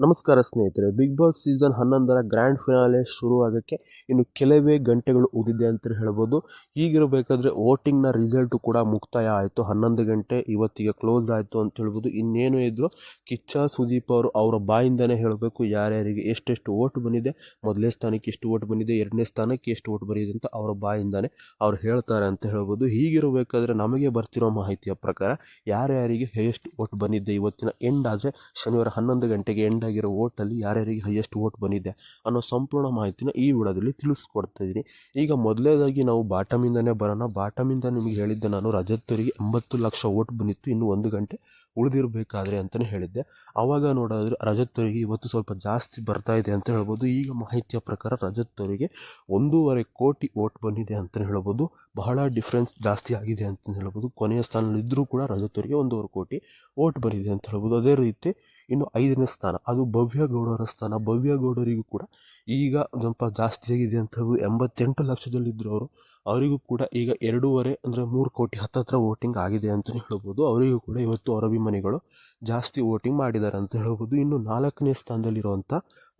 ನಮಸ್ಕಾರ ಸ್ನೇಹಿತರೆ big boss season ಹನ್ನೊಂದರ ಗ್ರ್ಯಾಂಡ್ ಫಿನಾಲೆ ಶುರುವಾಗಕ್ಕೆ ಇನ್ನು ಕೆಲವೇ ಗಂಟೆಗಳು ಉಳಿದಿದೆ ಅಂತ ಹೇಳ್ಬೋದು. ಈಗಿರಬೇಕಾದ್ರೆ ವೋಟಿಂಗ್ನ ರಿಸಲ್ಟು ಕೂಡ ಮುಕ್ತಾಯ ಆಯಿತು. ಹನ್ನೊಂದು ಗಂಟೆ ಇವತ್ತಿಗೆ ಕ್ಲೋಸ್ ಆಯಿತು ಅಂತ ಹೇಳ್ಬೋದು. ಇನ್ನೇನು ಇದ್ರು ಕಿಚ್ಚ, ಸುದೀಪ್ ಅವರು ಅವರ ಬಾಯಿಂದನೇ ಹೇಳಬೇಕು ಯಾರ್ಯಾರಿಗೆ ಎಷ್ಟೆಷ್ಟು ಓಟ್ ಬಂದಿದೆ. ಮೊದಲನೇ ಸ್ಥಾನಕ್ಕೆ ಎಷ್ಟು ಓಟ್ ಬಂದಿದೆ, ಎರಡನೇ ಸ್ಥಾನಕ್ಕೆ ಎಷ್ಟು ಓಟ್ ಬಂದಿದೆ ಅಂತ ಅವರ ಬಾಯಿಂದನೇ ಅವ್ರು ಹೇಳ್ತಾರೆ ಅಂತ ಹೇಳ್ಬೋದು. ಹೀಗಿರಬೇಕಾದ್ರೆ ನಮಗೆ ಬರ್ತಿರೋ ಮಾಹಿತಿಯ ಪ್ರಕಾರ ಯಾರ್ಯಾರಿಗೆ ಎಷ್ಟು ಓಟ್ ಬಂದಿದೆ ಇವತ್ತಿನ ಎಂಡ್ ಆದರೆ ಶನಿವಾರ ಹನ್ನೊಂದು ಗಂಟೆಗೆ ಎಂಡ್ ಆಗಿರೋ ಓಟಲ್ಲಿ ಯಾರ್ಯಾರಿಗೆ ಹೈಯೆಸ್ಟ್ ಓಟ್ ಬಂದಿದೆ ಅನ್ನೋ ಸಂಪೂರ್ಣ ಮಾಹಿತಿನ ಈ ವಿಡಿಯೋದಲ್ಲಿ ತಿಳಿಸ್ಕೊಡ್ತಾ ಇದ್ದೀನಿ. ಈಗ ಮೊದಲನೇದಾಗಿ ನಾವು ಬಾಟಮಿಂದನೇ ಬರೋಣ. ಬಾಟಮಿಂದ ನಿಮಗೆ ಹೇಳಿದ್ದೆ ನಾನು ರಜತ್ತರಿಗೆ ಎಂಬತ್ತು ಲಕ್ಷ ಓಟ್ ಬಂದಿತ್ತು. ಇನ್ನು ಒಂದು ಗಂಟೆ ಉಳಿದಿರಬೇಕಾದ್ರೆ ಅಂತಲೇ ಹೇಳಿದ್ದೆ. ಆವಾಗ ನೋಡಿದ್ರೆ ರಜತ್ತರಿಗೆ ಇವತ್ತು ಸ್ವಲ್ಪ ಜಾಸ್ತಿ ಬರ್ತಾ ಇದೆ ಅಂತ ಹೇಳ್ಬೋದು. ಈಗ ಮಾಹಿತಿಯ ಪ್ರಕಾರ ರಜತ್ತರಿಗೆ ಒಂದೂವರೆ ಕೋಟಿ ಓಟ್ ಬಂದಿದೆ ಅಂತಲೇ ಹೇಳ್ಬೋದು. ಬಹಳ ಡಿಫ್ರೆನ್ಸ್ ಜಾಸ್ತಿ ಆಗಿದೆ ಅಂತಲೇ ಹೇಳ್ಬೋದು. ಕೊನೆಯ ಸ್ಥಾನದಲ್ಲಿದ್ದರೂ ಕೂಡ ರಜತ್ತರಿಗೆ ಒಂದೂವರೆ ಕೋಟಿ ಓಟ್ ಬಂದಿದೆ ಅಂತ ಹೇಳ್ಬೋದು. ಅದೇ ರೀತಿ ಇನ್ನು ಐದನೇ ಸ್ಥಾನ, ಅದು ಭವ್ಯ ಗೌಡರ ಸ್ಥಾನ. ಭವ್ಯ ಗೌಡರಿಗೂ ಕೂಡ ಈಗ ಸ್ವಲ್ಪ ಜಾಸ್ತಿ ಆಗಿದೆ ಅಂತ ಎಂಬತ್ತೆಂಟು ಲಕ್ಷದಲ್ಲಿದ್ದರು ಅವರು, ಅವರಿಗೂ ಕೂಡ ಈಗ ಎರಡೂವರೆ, ಅಂದರೆ ಮೂರು ಕೋಟಿ ಹತ್ತತ್ರ ವೋಟಿಂಗ್ ಆಗಿದೆ ಅಂತಲೇ ಹೇಳ್ಬೋದು. ಅವರಿಗೂ ಕೂಡ ಇವತ್ತು ಅವರ ಅಭಿಮಾನಿಗಳು ಜಾಸ್ತಿ ವೋಟಿಂಗ್ ಮಾಡಿದ್ದಾರೆ ಅಂತ ಹೇಳ್ಬೋದು. ಇನ್ನು ನಾಲ್ಕನೇ ಸ್ಥಾನದಲ್ಲಿರುವಂಥ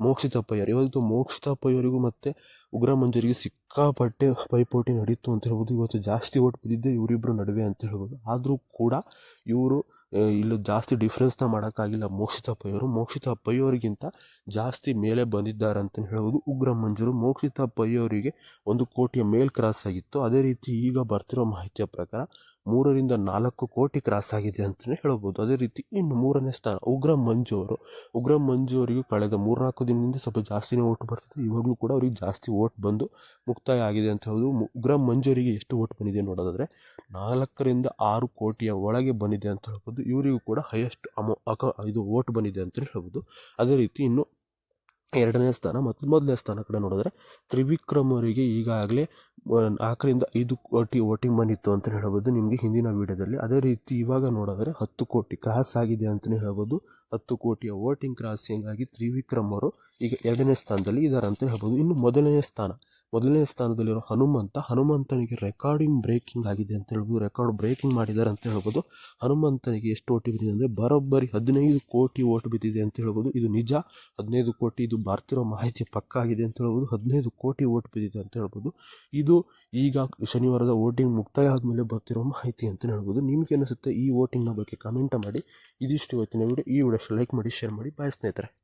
ಮೋಕ್ಷಿತ ಪಯ್ಯರ್ ಇವತ್ತು ಮೋಕ್ಷಿತ ಪಯ್ಯರಿಗೂ ಮತ್ತು ಉಗ್ರ ಮಂಜೂರಿಗೆ ಸಿಕ್ಕಾಪಟ್ಟೆ ಪೈಪೋಟಿ ನಡೀತು ಅಂತ ಹೇಳ್ಬೋದು. ಇವತ್ತು ಜಾಸ್ತಿ ಓಟ್ ಬಿದ್ದಿದ್ದೆ ಇವರಿಬ್ಬರು ನಡುವೆ ಅಂತ ಹೇಳ್ಬೋದು. ಆದರೂ ಕೂಡ ಇವರು ಇಲ್ಲಿ ಜಾಸ್ತಿ ಡಿಫ್ರೆನ್ಸ್ನ ಮಾಡೋಕ್ಕಾಗಿಲ್ಲ. ಮೋಕ್ಷಿತ ಪೈಯವರು ಮೋಕ್ಷಿತ ಪೈಯವರಿಗಿಂತ ಜಾಸ್ತಿ ಮೇಲೆ ಬಂದಿದ್ದಾರೆ ಅಂತ ಹೇಳ್ಬೋದು. ಉಗ್ರ ಮಂಜೂರು ಮೋಕ್ಷಿತ ಪೈಯವರಿಗೆ ಒಂದು ಕೋಟಿಯ ಮೇಲ್ ಕ್ರಾಸ್ ಆಗಿತ್ತು. ಅದೇ ರೀತಿ ಈಗ ಬರ್ತಿರೋ ಮಾಹಿತಿಯ ಪ್ರಕಾರ ಮೂರರಿಂದ ನಾಲ್ಕು ಕೋಟಿ ಕ್ರಾಸ್ ಆಗಿದೆ ಅಂತಲೇ ಹೇಳ್ಬೋದು. ಅದೇ ರೀತಿ ಇನ್ನು ಮೂರನೇ ಸ್ಥಾನ ಉಗ್ರ ಮಂಜು ಅವರು ಉಗ್ರ ಮಂಜು ಅವರಿಗೆ ಕಳೆದ ಮೂರ್ನಾಲ್ಕು ದಿನದಿಂದ ಸ್ವಲ್ಪ ಜಾಸ್ತಿನೇ ಓಟ್ ಬರ್ತದೆ. ಇವಾಗಲೂ ಕೂಡ ಅವ್ರಿಗೆ ಜಾಸ್ತಿ ಓಟ್ ಬಂದು ಮುಕ್ತಾಯ ಆಗಿದೆ ಅಂತ ಹೇಳೋದು ಉಗ್ರ ಮಂಜುವರಿಗೆ ಎಷ್ಟು ಓಟ್ ಬಂದಿದೆ ನೋಡೋದಾದರೆ ನಾಲ್ಕರಿಂದ ಆರು ಕೋಟಿಯ ಒಳಗೆ ಬಂದಿದೆ ಅಂತ ಹೇಳ್ಬೋದು. ಇವರಿಗೂ ಕೂಡ ಹೈಯೆಸ್ಟ್ ಅಮೌ, ಅಕ ಇದು ಓಟ್ ಬಂದಿದೆ ಅಂತಲೇ ಹೇಳ್ಬೋದು. ಅದೇ ರೀತಿ ಇನ್ನು ಎರಡನೇ ಸ್ಥಾನ ಮತ್ತು ಮೊದಲನೇ ಸ್ಥಾನ ಕಡೆ ನೋಡಿದ್ರೆ ತ್ರಿವಿಕ್ರಮ್ ಅವರಿಗೆ ಈಗಾಗಲೇ ನಾಲ್ಕರಿಂದ ಐದು ಕೋಟಿ ವೋಟಿಂಗ್ ಬಂದಿತ್ತು ಅಂತ ಹೇಳ್ಬೋದು. ನಿಮಗೆ ಹಿಂದಿನ ವೀಡಿಯೋದಲ್ಲಿ. ಅದೇ ರೀತಿ ಇವಾಗ ನೋಡಿದ್ರೆ ಹತ್ತು ಕೋಟಿ ಕ್ರಾಸ್ ಆಗಿದೆ ಅಂತಲೇ ಹೇಳ್ಬೋದು. ಹತ್ತು ಕೋಟಿಯ ವೋಟಿಂಗ್ ಕ್ರಾಸಿಂಗ್ ಆಗಿ ತ್ರಿವಿಕ್ರಮ್ ಅವರು ಈಗ ಎರಡನೇ ಸ್ಥಾನದಲ್ಲಿ ಇದ್ದಾರೆ ಅಂತ ಹೇಳ್ಬೋದು. ಇನ್ನು ಮೊದಲನೇ ಸ್ಥಾನ ಮೊದಲನೇ ಸ್ಥಾನದಲ್ಲಿರೋ ಹನುಮಂತ, ಹನುಮಂತನಿಗೆ ರೆಕಾರ್ಡಿಂಗ್ ಬ್ರೇಕಿಂಗ್ ಆಗಿದೆ ಅಂತ ಹೇಳ್ಬೋದು. ರೆಕಾರ್ಡ್ ಬ್ರೇಕಿಂಗ್ ಮಾಡಿದ್ದಾರೆ ಅಂತ ಹೇಳ್ಬೋದು. ಹನುಮಂತನಿಗೆ ಎಷ್ಟು ಓಟಿ ಬಿದ್ದಿದೆ ಅಂದರೆ ಬರೋಬ್ಬರಿ ಹದಿನೈದು ಕೋಟಿ ಓಟ್ ಬಿದ್ದಿದೆ ಅಂತ ಹೇಳ್ಬೋದು. ಇದು ನಿಜ. ಹದಿನೈದು ಕೋಟಿ ಇದು ಬರ್ತಿರೋ ಮಾಹಿತಿ ಪಕ್ಕ ಆಗಿದೆ ಅಂತ ಹೇಳ್ಬೋದು. ಹದಿನೈದು ಕೋಟಿ ಓಟ್ ಬಿದ್ದಿದೆ ಅಂತ ಹೇಳ್ಬೋದು. ಇದು ಈಗ ಶನಿವಾರದ ವೋಟಿಂಗ್ ಮುಕ್ತಾಯ ಆದಮೇಲೆ ಬರ್ತಿರೋ ಮಾಹಿತಿ ಅಂತ ಹೇಳ್ಬೋದು. ನಿಮ್ಗೆ ಅನಿಸುತ್ತೆ ಈ ವೋಟಿಂಗ್ನ ಬಗ್ಗೆ ಕಮೆಂಟ್ ಮಾಡಿ. ಇದಿಷ್ಟು ಇವತ್ತಿನ ವಿಡಿಯೋ ಈ ವಿಡಿಯೋ ಲೈಕ್ ಮಾಡಿ ಶೇರ್ ಮಾಡಿ. ಬಾಯ್ ಸ್ನೇಹಿತರೆ.